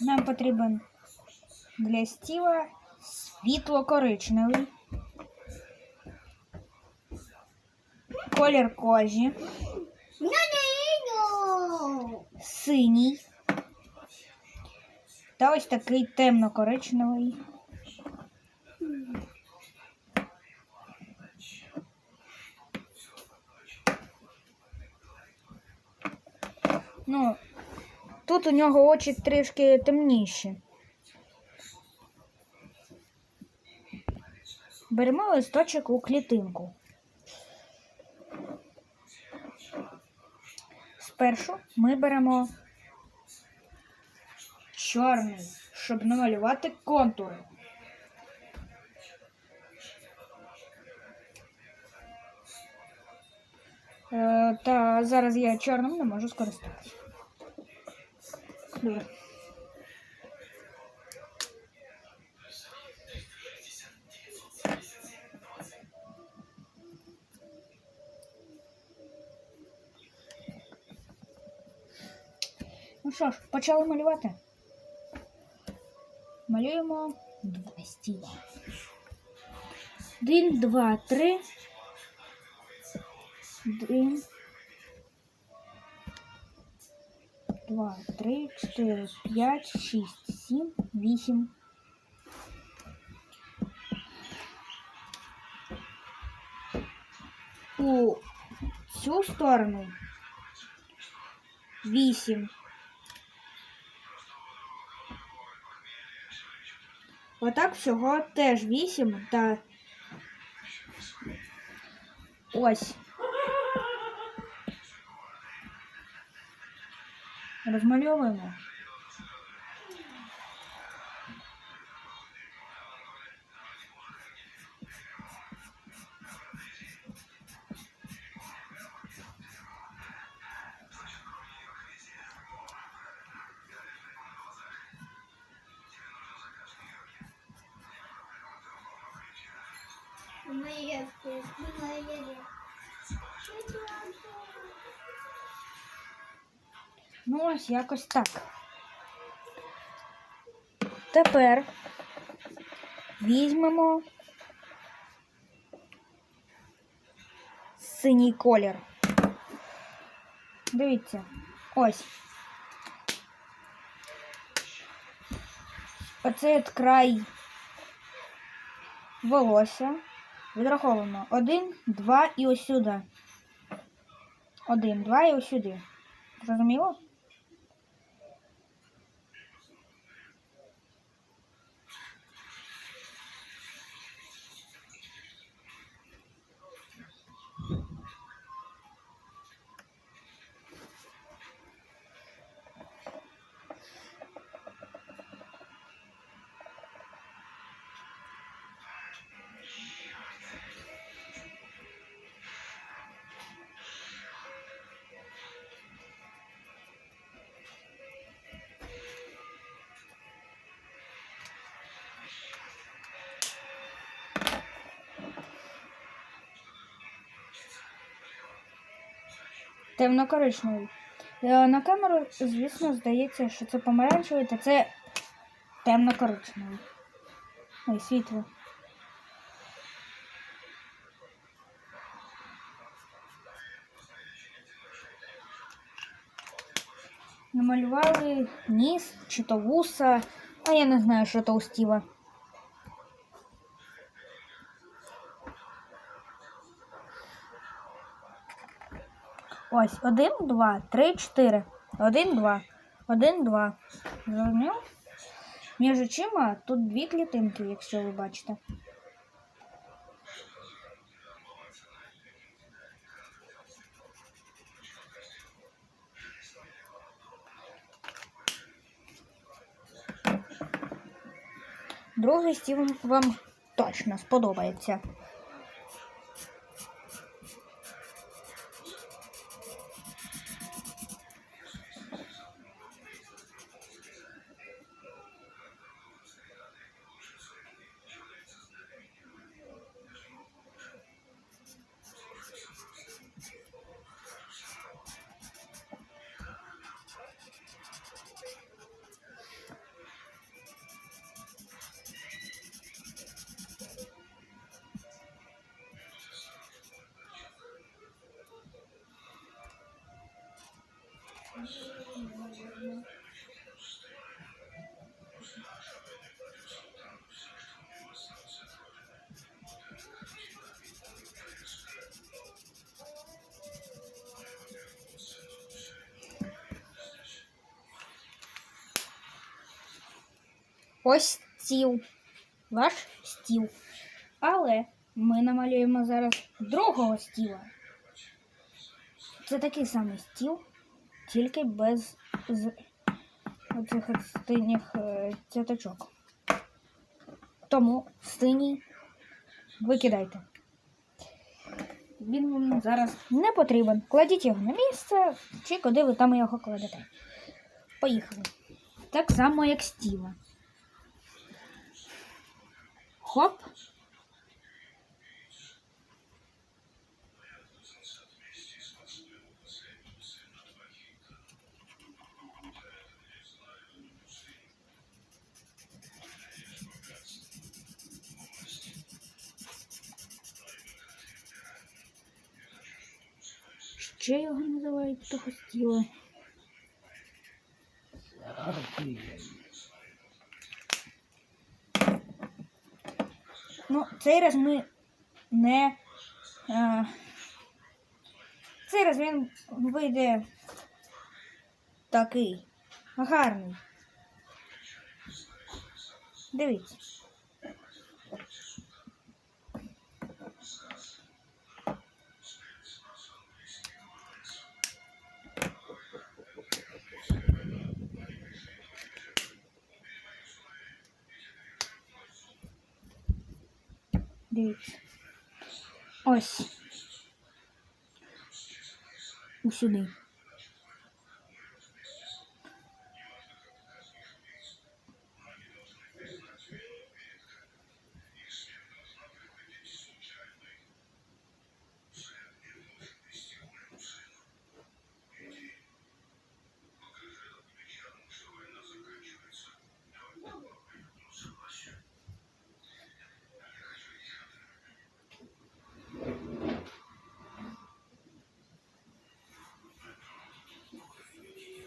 Нам потрібен для стіла світло-коричневий. Колір кожі, синій. Та ось такий темно-коричневий. Ну, тут у нього очі трішки темніші. Беремо листочок у клітинку. Спершу ми беремо чорний, щоб намалювати контури. Е, та зараз я чорним не можу скористатися. Добре. Ну що ж, почали малювати. Малюємо два стіла. Один, два, три. Один. Два, три, чотири, п'ять, шість, сім, вісім. У цю сторону вісім. Отак всього теж вісім та ось. Розмальовуємо. Ну, ось якось так. Тепер візьмемо синій колір. Дивіться, ось. Оцей от край волосся. Відраховуємо один, два і ось сюди. Один, два і ось сюди. Зрозуміло? Темно-коричневий. Е, На камеру, звісно, здається, що це помаранчевий, та це темно-коричневий. Ой, світло. Намалювали ніс чи то вуса, а я не знаю, що то у Стіва. Ось, один, два, три, чотири. Один, два. Один, два. Зрозумів? Між очима тут дві клітинки, якщо ви бачите. Другий стіл вам точно сподобається. Ось стіл. Ваш стіл. Але ми намалюємо зараз другого стіла. Це такий самий стіл, тільки без оцих синіх е, цяточок. Тому синій викидайте. Він вам зараз не потрібен. Кладіть його на місце, чи куди ви там його кладете. Поїхали. Так само, як стіла. Хоп. Ще його називають того стіла. Ну, цей раз ми не. Е, цей раз він вийде такий гарний. Дивіться. Дивіться. Ось. Усюди.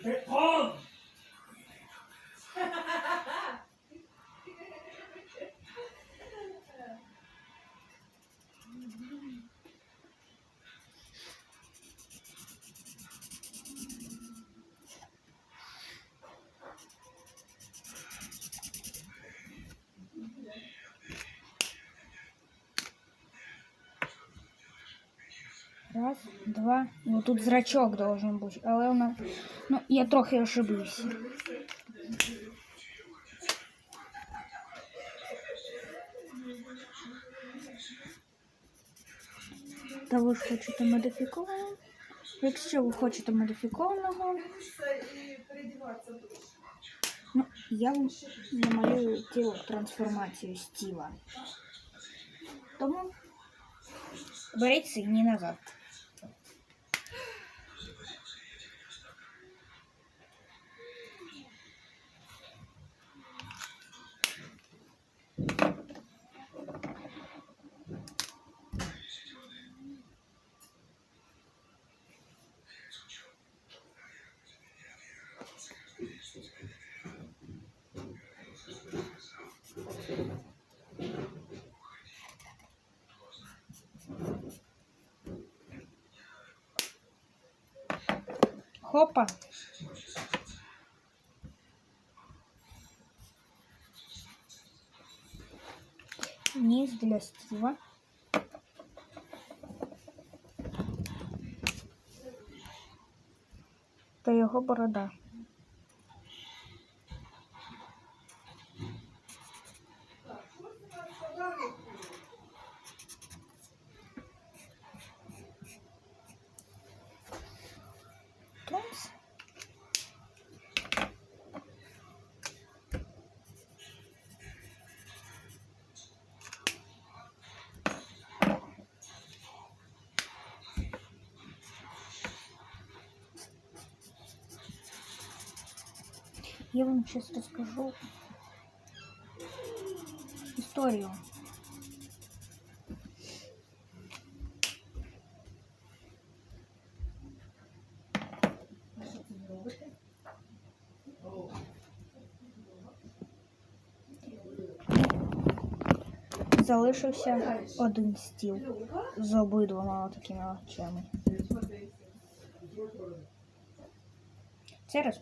诶好 Раз, два. Ну тут зрачок должен бути, але вона. Ну, я трохи ошибився. Та ви ж хочете модифікованого? Якщо ви хочете модифікованого, ну, я вам намалюю тіло трансформацію стіла. Тому беріть синій назад. Хопа. Низ для стила. Та його борода. Я вам сейчас расскажу историю. Залишився один стіл з обидвома такими очами. Це.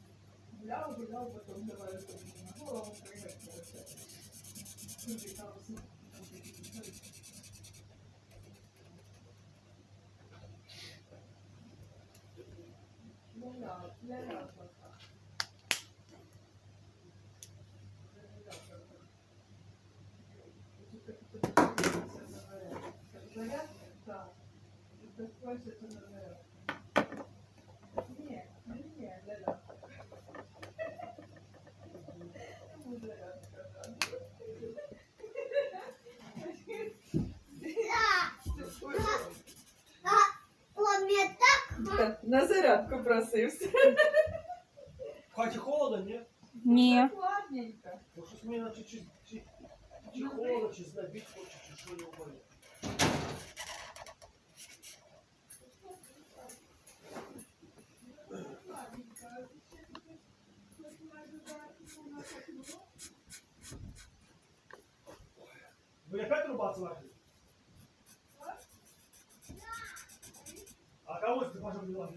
Ще раз. Тарарам, тарарам. Угу. Он На зарядку просився. В хаті холодно, ні? Ні. Ладненько. Ну щось мені наче чи, чи, чи холодно, чи знабіть хоче, чи що не вмає. Ви опять рубаться начали? А кого ты можешь делать?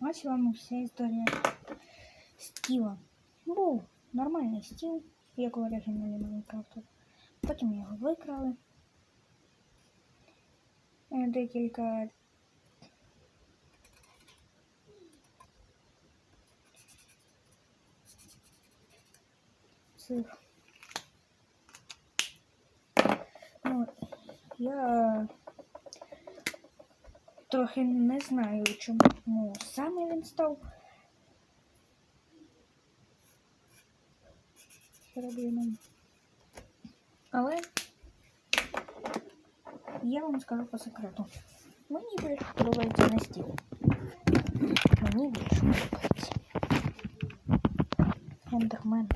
Ось вам і вся історія стіла. Був нормальний стіл, як у оригіналі Майнкрафту. Потім його викрали. Е, Декілька цих. Ну, я трохи не знаю, чому саме він став. Проблемом. Але я вам скажу по секрету. Мені більше подобається на стіл. Мені більше подобається. Ендермен.